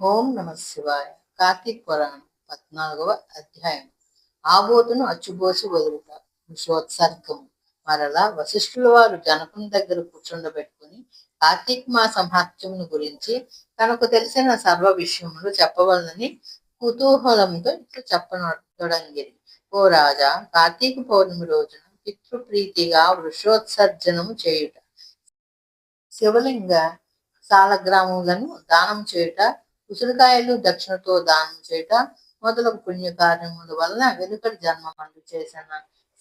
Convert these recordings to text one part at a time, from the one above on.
ఓం నమ శివాయ. కార్తీక్ పురాణం పద్నాలుగవ అధ్యాయం. ఆబోతును అచ్చుబోసి వదులుట విశ్వోత్సర్గం. మరలా వశిష్ఠుల వారు జనకుని దగ్గర కూర్చుండబెట్టుకుని కార్తీక్ మాస మహత్యమును గురించి తనకు తెలిసిన సర్వ విషయములు చెప్పవలనని కుతూహలంతో ఇట్లు చెప్పనొడంగిరి ఓ రాజా కార్తీక పౌర్ణమి రోజున పితృప్రీతిగా వృషోత్సర్జనము చేయుట. శివలింగ సాలగ్రాములను దానం చేయుట ఉసిరికాయలు దక్షిణతో దానం చేయట మొదలగు పుణ్యకార్యముల వలన వెనుకటి జన్మ పండు చేసిన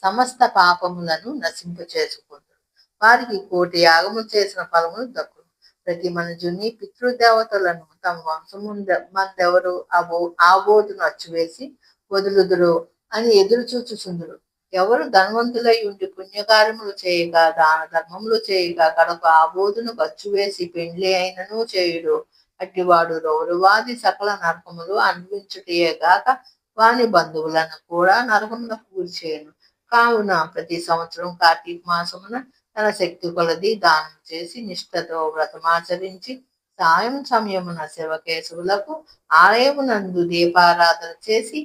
సమస్త పాపములను నశింప చేసుకుంటారు వారికి కోటి యాగములు చేసిన ఫలములు దక్కును ప్రతి మనుజుని పితృదేవతలను తమ వంశము మందెవరు అబో ఆబోధును అచ్చువేసి వదులుదురు అని ఎదురు చూచుచుందురు. ఎవరు ధనవంతులై ఉండి పుణ్యకార్యములు చేయగా దాన ధర్మములు చేయగా కనుక ఆబోధును ఖర్చు వేసి పెండ్లి అయినను చేయుడు అట్టివాడు రౌరవాది సకల నరకములు అనుభవించుటయే గాక వాని బంధువులను కూడా నరకములకు గురిచేయను కావున ప్రతి సంవత్సరం కార్తీక మాసమున తన శక్తి కొలది దానం చేసి నిష్ఠతో వ్రతమాచరించి సాయం సమయమున శివకేశవులకు ఆలయమునందు దీపారాధన చేసి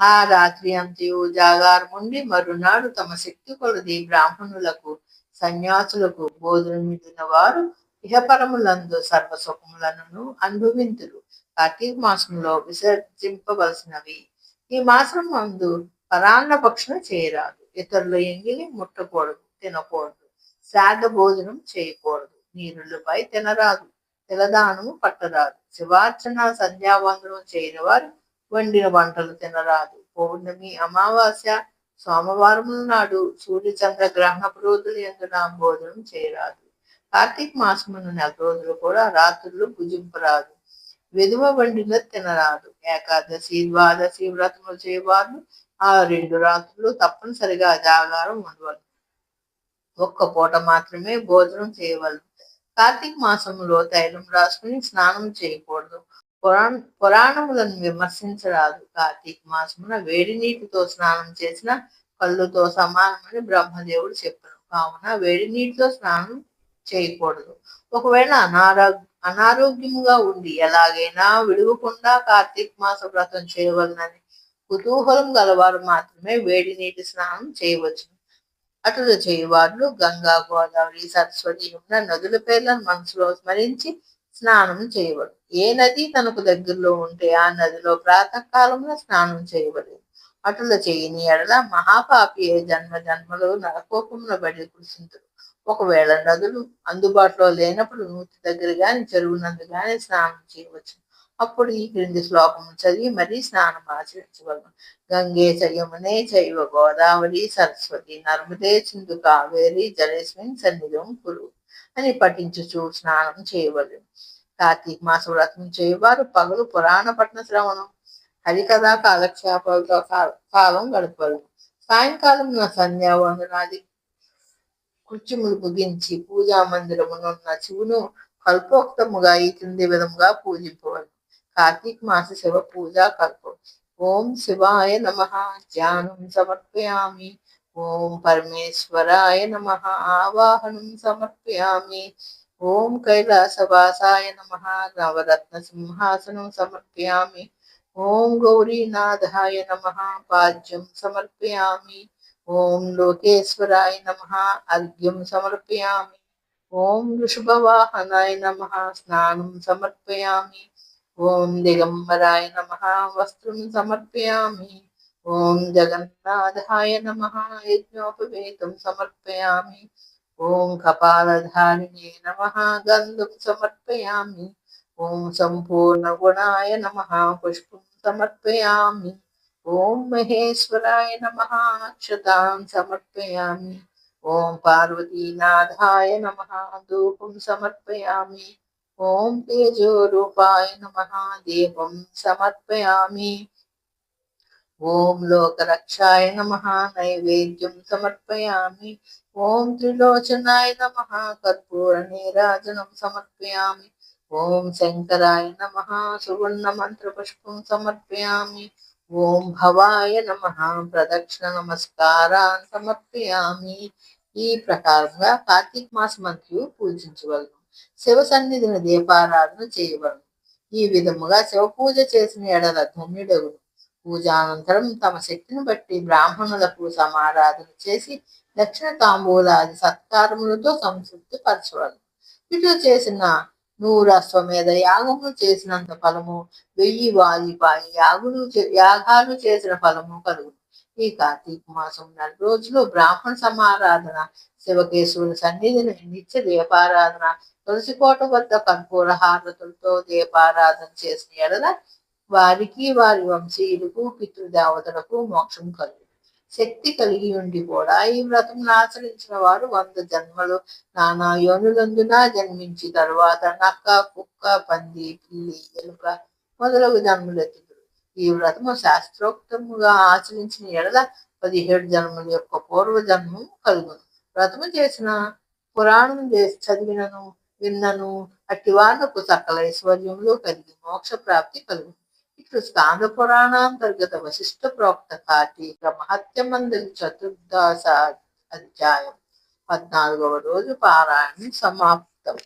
ఆ రాత్రి అంతయు జాగారముండి మరునాడు తమ శక్తి కొలది బ్రాహ్మణులకు సన్యాసులకు బోధన వారు ఇహపరములందు సర్వసుఖములను అనుభవింతురు. కార్తీక మాసంలో విసర్జింపవలసినవి. ఈ మాసం మందు పరాన్న పక్షణ చేయరాదు. ఇతరుల ఎంగిలి ముట్టకూడదు తినకూడదు. శ్రాద్ధ భోజనం చేయకూడదు. నీరులపై తినరాదు. తిలదానము పట్టరాదు. శివార్చన సంధ్యావందనం చేయని వారు వండిన వంటలు తినరాదు. పౌర్ణమి అమావాస్య సోమవారం నాడు సూర్య చంద్ర గ్రహణ పురోధులు ఎందున భోజనం చేయరాదు. కార్తీక మాసమున నెల రోజులు కూడా రాత్రులు భుజింపరాదు. విధువ వండిన తినరాదు. ఏకాదశి ద్వాదశి వ్రతములు చేయవారు. ఆ రెండు రాత్రులు తప్పనిసరిగా జాగారం ఉండవలను ఒక్క పూట మాత్రమే భోజనం చేయవలం కార్తీక మాసంలో తైలం రాసుకుని స్నానం చేయకూడదు. పురాణ పురాణములను విమర్శించరాదు. కార్తీక మాసమున వేడి నీటితో స్నానం చేసిన కళ్ళుతో సమానమని బ్రహ్మదేవుడు చెప్పారు కావున వేడి నీటితో స్నానం చేయకూడదు. ఒకవేళ అనారో అనారోగ్యముగా ఉండి ఎలాగైనా విడువకుండా కార్తీక మాస వ్రతం చేయవలనని కుతూహలం గలవారు మాత్రమే వేడి నీటి స్నానం చేయవచ్చు. అటులు చేయవారు గంగా గోదావరి సరస్వతి ఉన్న నదుల పేర్లను మనసులో స్మరించి స్నానం చేయవడు. ఏ నది తనకు దగ్గరలో ఉంటే ఆ నదిలో ప్రాతకాలంలో స్నానం చేయబడదు అటుల చేయని ఎడల మహాపాపి జన్మ జన్మలో నరకోపమున బడి కురిసింతుడు ఒకవేళ నదులు అందుబాటులో లేనప్పుడు నూతి దగ్గర గాని చెరువు నందు గాని స్నానం చేయవచ్చు. అప్పుడు ఈ క్రింది శ్లోకం చదివి మరీ స్నానం ఆచరించగలను గంగే చయమునే చైవ గోదావరి సరస్వతి నర్మదే సింధు కావేరి జలేస్మిన్ సన్నిధం కురు అని పఠించుచు స్నానం చేయవలను. కార్తీక మాస వ్రతం చేయవారు పగలు పురాణ పట్న శ్రవణం. హరికథా కాలక్షేపాలతో కాలం గడపరు సాయంకాలం సంధ్యావందనాది కృత్యములు ముగించి పూజా మందిరమునున్న శివును కల్పోక్తముగా ఈ క్రింది విధముగా పూజింపవలను కార్తీక మాస శివ పూజా కల్పం. ఓం శివాయ నమ. ధ్యానం సమర్పయామి. ఓం పరమేశ్వరాయ నమ. ఆవాహనం సమర్పయామి. ఓం కైలాసవాసాయ నమ. నవరత్న సింహాసనం సమర్పయామి. ఓం గౌరీనాథాయ నమ. పాద్యం సమర్పయామి. ఓం లోకేశ్వరాయ నమ అర్ఘ్యం సమర్పయామి ఓం వృషభవాహనాయ నమ స్నానం సమర్పయామి ఓం దిగంబరాయ నమ వస్త్రం సమర్పయామి ఓం జగన్నాథాయ నమ యజ్ఞోపవేతం సమర్పయామి ఓం కపాలధారిణే నమ గంధం సమర్పయామి ఓం సంపూర్ణ గుణాయ నమ పుష్పం సమర్పయామి ఓం మహేశ్వరాయ నమ అక్షతాం సమర్పయామి ఓం పార్వతీనాథాయ నమ ధూపం సమర్పయామి ఓం తేజోరూపాయ నమ దీపం సమర్పయామి ఓం లోకరక్షాయ నమ నైవేద్యం సమర్పయామి ఓం త్రిలోచనాయ నమ కర్పూర నీరాజనం సమర్పయామి ఓం శంకరాయ నమ ఓం భవాయ నమ. ప్రదక్షిణ నమస్కారాన్ని సమర్పయామి. ఈ ప్రకారంగా కార్తీక మాసం పూజించవలను. శివ సన్నిధిని దీపారాధన చేయవలను. ఈ విధముగా శివ పూజ చేసిన ఎడల ధన్యుడగును. పూజానంతరం తమ శక్తిని బట్టి బ్రాహ్మణులకు సమారాధన చేసి దక్షిణ తాంబూలాది సత్కారములతో సంతృప్తి పరచవలను. ఇటు చేసిన నూరు అశ్వమేధ యాగములు చేసినంత ఫలము వెయ్యి వాజిపాయి యాగులు యాగాలు చేసిన ఫలము కలుగు. ఈ కార్తీక మాసం నెల రోజులు బ్రాహ్మణ సమారాధన శివకేశవుని సన్నిధిని నిత్య దీపారాధన తులసి కోట వద్ద కర్పూర హారతులతో దీపారాధన చేసిన ఎడల వారికి వారి వంశీయులకు పితృదేవతలకు మోక్షం కలుగు. శక్తి కలిగి ఉండి కూడా ఈ వ్రతం ఆచరించిన వారు వంద జన్మలు. నానా యోనులందున జన్మించి తరువాత నక్క కుక్క పంది పిల్లి ఎలుక మొదలగు జన్మలెత్తుదురు ఈ వ్రతము శాస్త్రోక్తముగా ఆచరించిన ఎడల పదిహేడు జన్మల యొక్క పూర్వ జన్మము కలుగును. వ్రతము చేసిన పురాణం చేసి చదివినను విన్నను అట్టి వాళ్ళకు సకల ఐశ్వర్యములు కలిగి మోక్ష ప్రాప్తి కలుగును. ఇట్లు స్కాంద పురాణాంతర్గత వశిష్ట ప్రోక్త కార్తీక మహత్యమందరి చతుర్దశ అధ్యాయం పద్నాలుగవ రోజు పారాయణం సమాప్తం.